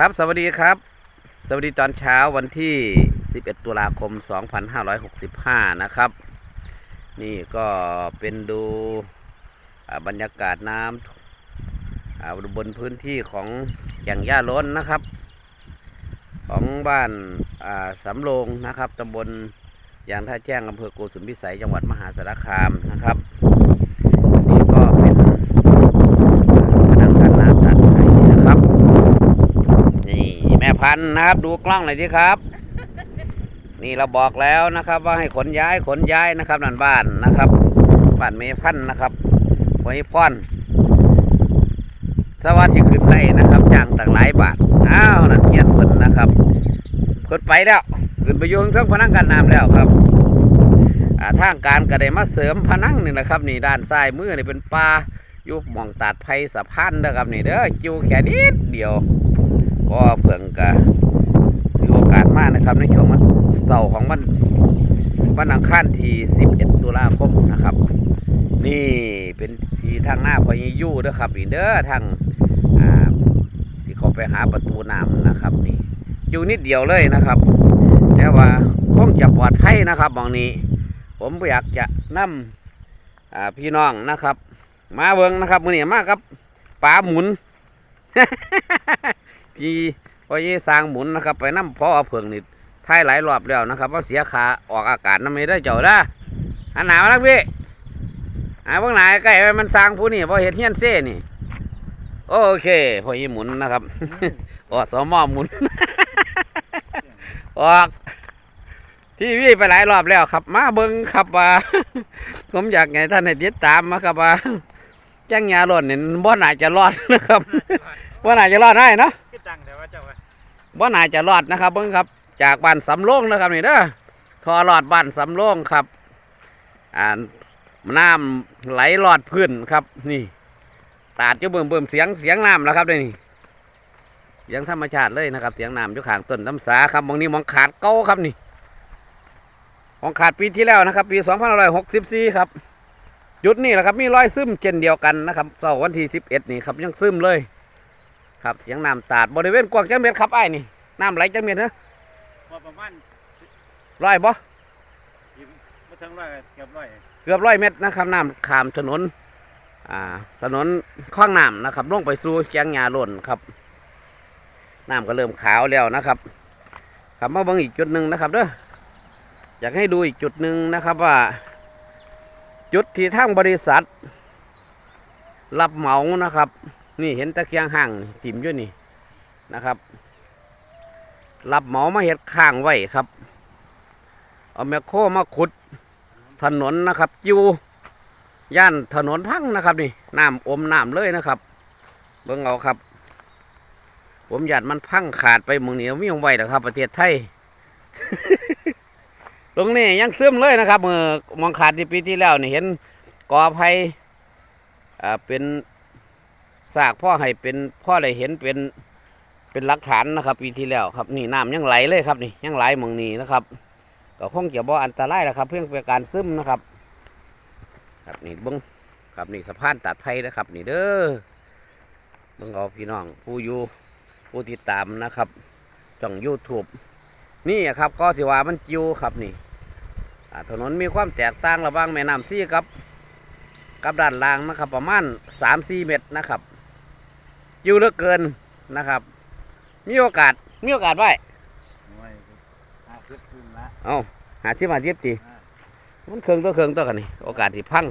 ครับ สวัสดีครับ สวัสดีตอนเช้าวันที่ 11 ตุลาคม 2565 นะครับ นี่ก็เป็นดูบรรยากาศน้ำบนพื้นที่ของแก่งย่าล้นนะครับ ของบ้านาสำโรงนะครับตำบลยางท่าแจ้งอำเภอโกสุมพิสัยจังหวัดมหาสารคามนะครับนี่ก็เป็นพนังกันน้ำตัดไข่นะครับ นี่แม่ พันนะครับ ดูกล้องหน่อยสิครับ นี่เราบอกแล้วนะครับ ว่าให้ขนย้ายขนย้ายนะครับนั่นบ้านนะครับบ้านเมพันนะครับไว้พ่อนสวัสดิ์สิขึ้นได้นะครับจ้างต่างหลายบาทอ้าวนั่นเงียนเพิ่นนะครับเพิ่นไปแล้วขึ้นไปอยุ่งทั้งพนังกันน้ำแล้วครับทางการก็ได้มาเสริมพนังนี่นะครับ นี่ด้านซ้ายมือนี่เป็นปลายู่หมองตัดไผ่สะพานนะครับนี่เด้อจิวแค่นิดเดียว ก็เพิ่องกะถือโอกาสมากนะครับในช่วงวันเสาร์ของวันวันอังคารที่ 11 ตุลาคมนะครับ นี่เป็นทีทางหน้าพอยี่ยู่เด้อครับนี่เด้อทางอ่าสิเขาไปหาประตูน้ำนะครับนี่อยู่นิดเดียวเลยนะครับแต่ว่าคงจะปลอดภัยนะครับมองนี้ ผมอยากจะนำอ่าพี่น้องนะครับ มาเบิงนะครับมือนี้มากครับป๋าหมุน พี่พอยี่สร้างหมุนนะครับไปน้ำพอเอาเพิงนี่ท้ายหลายรอบแล้วนะครับว่าเสียขาออกอากาศน้ำไม่ได้เจ้าด้าอันหนาวนักพี่อ่าเบื้องหนใกล้ไว้มันสร้างผู้นี่พอเห็ดเฮียนเซ่นี่ โอเคพอยี่หมุนนะครับออกสมอหมุน ออกทีวีไปหลายรอบแล้วครับ มาเบิ้งครับว่า ผมอยากไงท่านให้ติดตามมาครับว่าจ้างยาหล่นเนี่ยบ่น่าจะรอดนะครับบ่น่าจะรอดได้เนาะ ว่าเจ้าว่าบ่น่าจะรอดนะครับเบิ่งครับ จากบ้านสำโรงนะครับนี่เด้อทอรอดบ้านสำโรงครับ อ่าน้ำไหลรอดพื้นครับ นี่ตาดจะเบิ่มเบิ่มเสียงเสียงน้ำแล้วครับนี่เสียงธรรมชาติเลยนะครับ เสียงน้ำอยู่ข้างต้นน้ำสาครับมองนี้มองขาดเก้าครับนี่มองขาดปีที่แล้วนะครับ ปี2564ครับจุดนี้แหละครับมีรอยซึมเช่นเดียวกันนะครับเสาร์วันที่11นี่ครับยังซึมเลย ครับเสียงน้ำตาดบริเวณกว้างจังเม็ดครับไอ้ายนี่น้ำไหลจังเม็ดเนอะพอประมาณร้อยบ่ยี่มาถึงร้อยเกือบร้อยเกือบร้อยเมตรนะครับน้ำขามถนนอ่าถนนข้างน้ำนะครับลงไปสู่แจงยาหล่นครับน้ำก็เริ่มขาวแล้วนะครับครับมาเบิ่งอีกจุดหนึ่งนะครับเด้ออยากให้ดูอีกจุดหนึ่งนะครับว่า จุดที่ทางบริษัท รับเหมานะครับ นี่เห็นตะเคียงห่างติ่มอยู่นี่นะครับ รับหมามาเห็ดข้างไว้ครับ เอาแมคโครมาขุดถนนนะครับ จิวย่านถนนพังนะครับนี่น้ำอมน้ำเลยนะครับ เบิ่งเอาครับ ผมหยาดมันพังขาดไปมึงเหนียวมีองไหว้นะครับ ประเทศไทยตรงนี้ยังซึมเลยนะครับเมื่อมองขาดที่ปีที่แล้วนี่เห็นกอไผ่อ่าเป็น สากพ่อให้เป็นพ่อได้เห็นเป็นเป็นหลักฐานนะครับ ปีที่แล้วครับนี่น้ำยังไหลเลยครับนี่ยังไหลมองนี้นะครับก็คงจะบ่อันตรายนะครับ เพียงเป็นการซึมนะครับ ครับนี่เบิ้งครับนี่สะพานตัดไผ่นะครับ นี่เด้อเบิ้งเอาพี่น้องผู้อยู่ผู้ติดตามนะครับช่องยูทูบนี่ครับก็สิว่ามันจิวครับนี่ถนนมีความแตกต่างระหว่างแม่น้ำซี่ครับ กับด้านล่างนะครับ ประมาณ3-4เมตรนะครับ อยู่เหลือเกินนะครับ มีโอกาสมีโอกาสไว้โอ้ยห้าสิบขึ้นละเอาหาชิมาเทียบตีมันเครื่องตัวเครื่องตัวกันนี่โอกาสที่พัง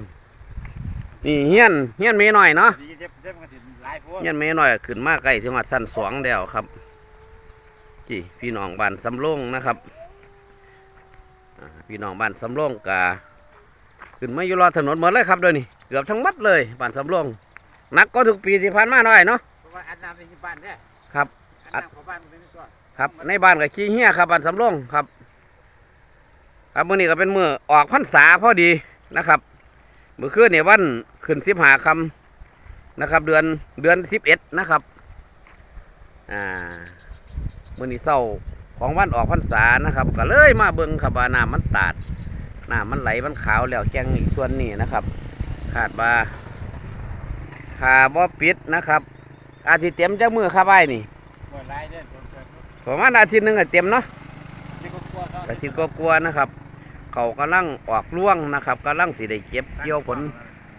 นี่เฮียนเฮียนเมหน่อยเนาะดีเจ็บเจ็บมันก็สิหลายพวกเฮียนเมหน่อยขึ้นมาใกล้จังหวัดสันสวงแล้วครับที่พี่น้องบ้านสำโรงนะครับอ่าพี่น้องบ้านสำโรงกาขึ้นมาอยู่รอถนนหมดเลยครับเดี๋ยวนี้เกือบทั้งหมัดเลยบ้านสำโรงหนักก็ทุกปีที่ผ่านมาหน่อยเนาะเพราะ ว่าอันน้ำในบ้านเนี่ยครับ อันน้ำของบ้านมันเป็นตัวครับ ในบ้านกับขี้เหี้ยครับบ้านสำโรงครับ ครับมื้อนี้ก็เป็นมื้อออกพรรษาพอดีนะครับมื้อคืนเนี่ยวันขึ้นสิบหาคำนะครับ เดือนเดือนสิบเอ็ดนะครับอ่ามื้อนี้เศร้าของวันออกพรรษานะครับ ก็เลยมาเบิ่งครับว่าน้ำมันตาดน้ำมันไหลมันขาวแล้วแจ้งอีกส่วนนี้นะครับคาดว่าคาบ่ปิดนะครับ อาจสิเต็มจักมือครับไอ้นี่มปวดร้ายเด้อปวดปวดประมาณอาทิตย์หนึงก็เต็มเนาะที่ก็กลัวเขาอาทิตย์ก็กลัวาๆนะครับ เขากำลังออกร่วงนะครับกำลังสิได้เก็บเกี่ยวผล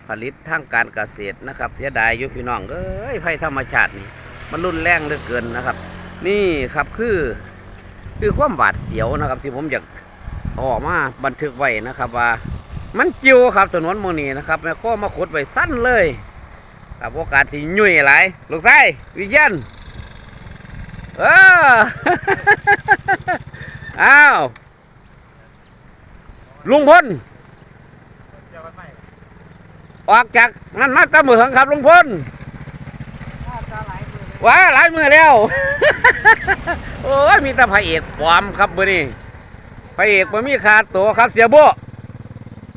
ผลิตทางการเกษตรนะครับ เสียดายอยู่พี่น้องเอ้ยภัยธรรมชาตินี่ มันรุนแรงเหลือเกินนะครับ นี่ครับคือคือความหวาดเสียวนะครับ ที่ผมอยากเอาออกมาบันทึกไว้นะครับว่า มันจิวครับถนนหมองนี้นะครับแม่ข้อมาขุดไว้สั้นเลย ครับโอกาสสิยุ่ยหลายลูกไส้วิเชียนเอออ้าวลุงพ้นออกจากนั่นมาตะเหมืองครับลุงพลถ้าตาไหลมือเลยว้าหลายมือแล้วโอ้ยมีแต่พระเอกปลอมครับมือนี้พระเอกมันมีขาดตัวครับเสียโบ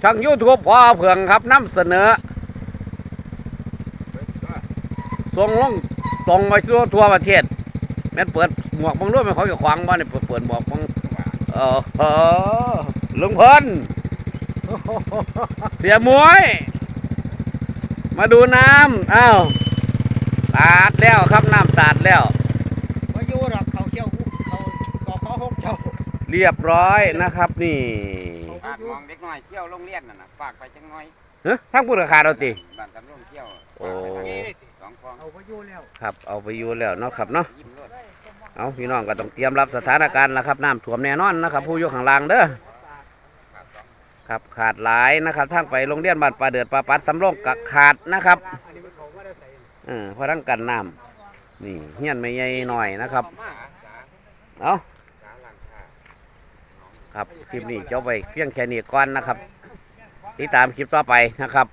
ช่างยูทูบพอเผืองครับนำเสนอ ส่งลงตรงไปทั่วทั่วประเทศแม่นเปิดหมวกบังรู้ไหมเขาจะขวางบ้านนี่เปิดเปิดหมวกบังเออเออลุงพลเสียหมวย มาดูน้ำอ้าวตาดแล้วครับน้ำตาดแล้วมาอยู่หรอกเขาเขี้ยวเขากอเขาหกเจ้าเรียบร้อยนะครับนี่ฝากมองเด็กน้อยเที่ยวโรงเรียนน่ะนะฝากไปจังน้อยเฮ้ยทั้งผู้ราคาเราติบ้านตำรวจเที่ยวโอ้ เอาไปอยู่แล้วครับเอาไปอยู่แล้วเนาะครับเนาะเอาพี่น้องก็ต้องเตรียมรับสถานการณ์แล้วครับน้ำท่วมแน่นอนนะครับ ผู้อยู่ข้างล่างเด้อครับขาดหลายนะครับทางไปโรงเรียนบ้านปลาเดือดปลาปัดสำโรงกะขาดนะครับอันนี้มันเขาเออเพราะทั้งกันน้ำนี่เฮี้ยนไม่ใหญ่หน่อยนะครับเอาจ๋าคาครับคลิปนี้เจ้าไปเพียงแค่นี้ก่อนนะครับติดตามคลิปต่อไปนะครับ